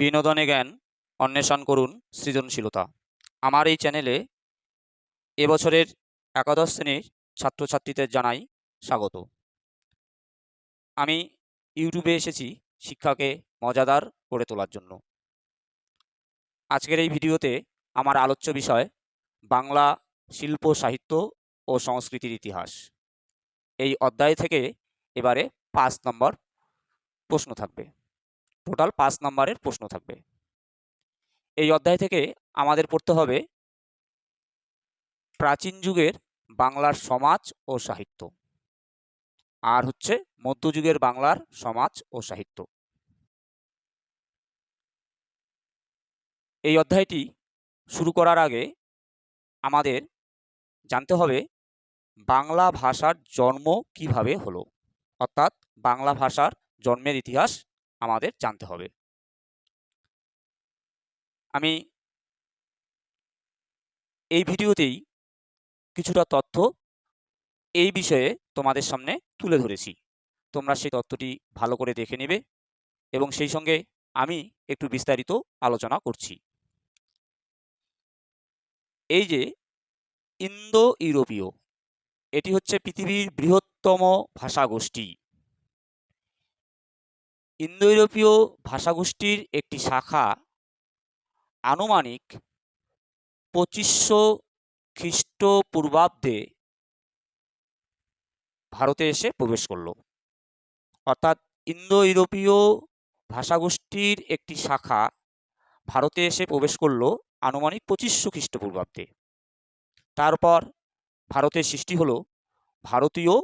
বিনোদনে জ্ঞান অন্বেষণ করুন সৃজনশীলতা। আমার এই চ্যানেলে এবছরের একাদশ শ্রেণির ছাত্রছাত্রীদের জানাই স্বাগত। আমি ইউটিউবে এসেছি শিক্ষাকে মজাদার করে তোলার জন্য। আজকের এই ভিডিওতে আমার আলোচ্য বিষয় বাংলা শিল্প, সাহিত্য ও সংস্কৃতির ইতিহাস। এই অধ্যায় থেকে এবারে পাঁচ নম্বর প্রশ্ন থাকবে। টোটাল পাঁচ নম্বরের প্রশ্ন থাকবে। এই অধ্যায় থেকে আমাদের পড়তে হবে প্রাচীন যুগের বাংলার সমাজ ও সাহিত্য। আর হচ্ছে মধ্যযুগের বাংলার সমাজ ও সাহিত্য। এই অধ্যায়টি শুরু করার আগে আমাদের জানতে হবে বাংলা ভাষার জন্ম কীভাবে হলো? অর্থাৎ বাংলা ভাষার জন্মের ইতিহাস আমাদের জানতে হবে। আমি এই ভিডিওতেই কিছুটা তথ্য এই বিষয়ে তোমাদের সামনে তুলে ধরেছি। তোমরা সেই তথ্যটি ভালো করে দেখে নেবে এবং সেই সঙ্গে আমি একটু বিস্তারিত আলোচনা করছি। এই যে ইন্দো ইউরোপীয় এটি হচ্ছে পৃথিবীর বৃহত্তম ভাষাগোষ্ঠী। ইন্দো ইউরোপীয় ভাষাগোষ্ঠীর একটি শাখা আনুমানিক পঁচিশশো খ্রিস্টপূর্বাব্দে ভারতে এসে প্রবেশ করল। অর্থাৎ ইন্দো ইউরোপীয় ভাষাগোষ্ঠীর একটি শাখা ভারতে এসে প্রবেশ করল আনুমানিক পঁচিশশো খ্রিস্টপূর্বাব্দে। তারপর ভারতের সৃষ্টি হলো ভারতীয়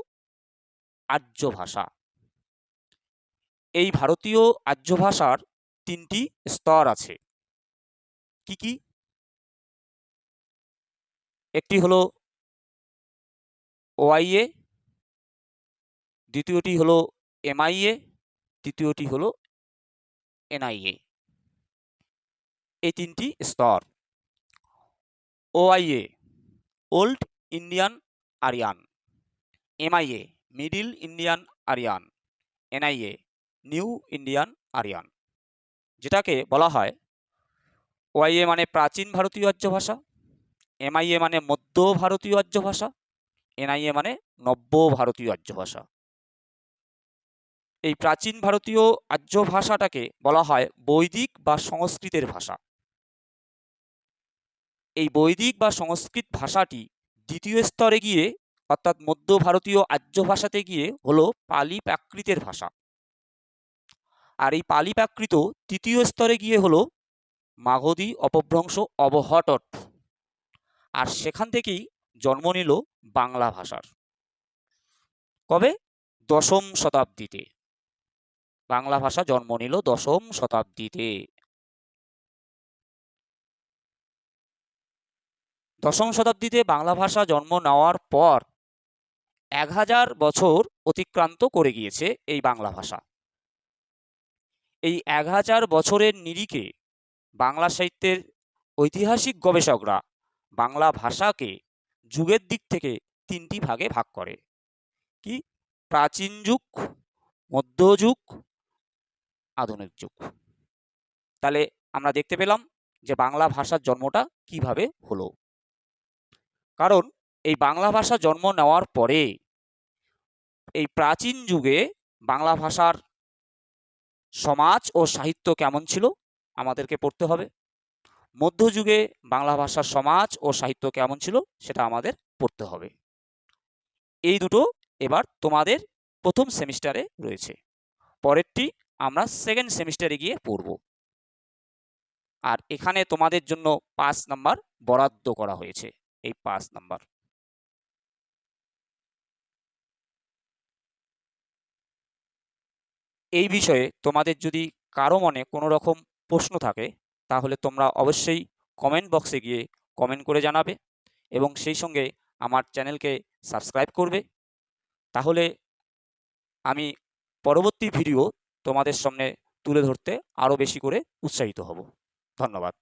আর্য ভাষা। এই ভারতীয় আর্য ভাষার তিনটি স্তর আছে। কি কি? একটি হলো ওআইএ, দ্বিতীয়টি হলো এমআইএ, তৃতীয়টি হলো এনআইএ। এই তিনটি স্তর। OIA, old Indian Aryan. MIA, middle Indian Aryan. NIA new Indian Aryan, যেটাকে বলা হয় ওআইএ মানে প্রাচীন ভারতীয় আর্য ভাষা এমআইএ মানে মধ্য ভারতীয় আর্য ভাষা এনআইএ মানে নব্য ভারতীয় আর্য ভাষা এই প্রাচীন ভারতীয় আর্য ভাষাটাকে বলা হয় বৈদিক বা সংস্কৃতের ভাষা। এই বৈদিক বা সংস্কৃত ভাষাটি দ্বিতীয় স্তরে গিয়ে, অর্থাৎ মধ্য ভারতীয় আর্য ভাষাতে গিয়ে হলো পালি প্রাকৃতের ভাষা। আর এই পালি প্রাকৃত তৃতীয় স্তরে গিয়ে হলো মাগধী অপভ্রংশ অবহটট। আর সেখান থেকেই জন্ম নিল বাংলা ভাষার। কবে? দশম শতাব্দীতে। বাংলা ভাষা জন্ম নিল দশম শতাব্দীতে। দশম শতাব্দীতে বাংলা ভাষা জন্ম নেওয়ার পর এক হাজার বছর অতিক্রান্ত করে গিয়েছে এই বাংলা ভাষা। এই এক হাজার বছরের নিরিখে বাংলা সাহিত্যের ঐতিহাসিক গবেষকরা বাংলা ভাষাকে যুগের দিক থেকে তিনটি ভাগে ভাগ করে। কি? প্রাচীন যুগ মধ্যযুগ আধুনিক যুগ। তাহলে আমরা দেখতে পেলাম যে বাংলা ভাষার জন্মটা কীভাবে হলো। কারণ এই বাংলা ভাষা জন্ম নেওয়ার পরে এই প্রাচীন যুগে বাংলা ভাষার সমাজ ও সাহিত্য কেমন ছিল আমাদেরকে পড়তে হবে। মধ্যযুগে বাংলা ভাষার সমাজ ও সাহিত্য কেমন ছিল সেটা আমাদের পড়তে হবে। এই দুটো এবার তোমাদের প্রথম সেমিস্টারে রয়েছে। পরেরটি আমরা সেকেন্ড সেমিস্টারে গিয়ে পড়ব। আর এখানে তোমাদের জন্য পাঁচ নাম্বার বরাদ্দ করা হয়েছে। এই পাঁচ নাম্বার। এই বিষয়ে তোমাদের যদি কারও মনে কোনো রকম প্রশ্ন থাকে, তাহলে তোমরা অবশ্যই কমেন্ট বক্সে গিয়ে কমেন্ট করে জানাবে এবং সেই সঙ্গে আমার চ্যানেলকে সাবস্ক্রাইব করবে। তাহলে আমি পরবর্তী ভিডিও তোমাদের সামনে তুলে ধরতে আরও বেশি করে উৎসাহিত হব। ধন্যবাদ।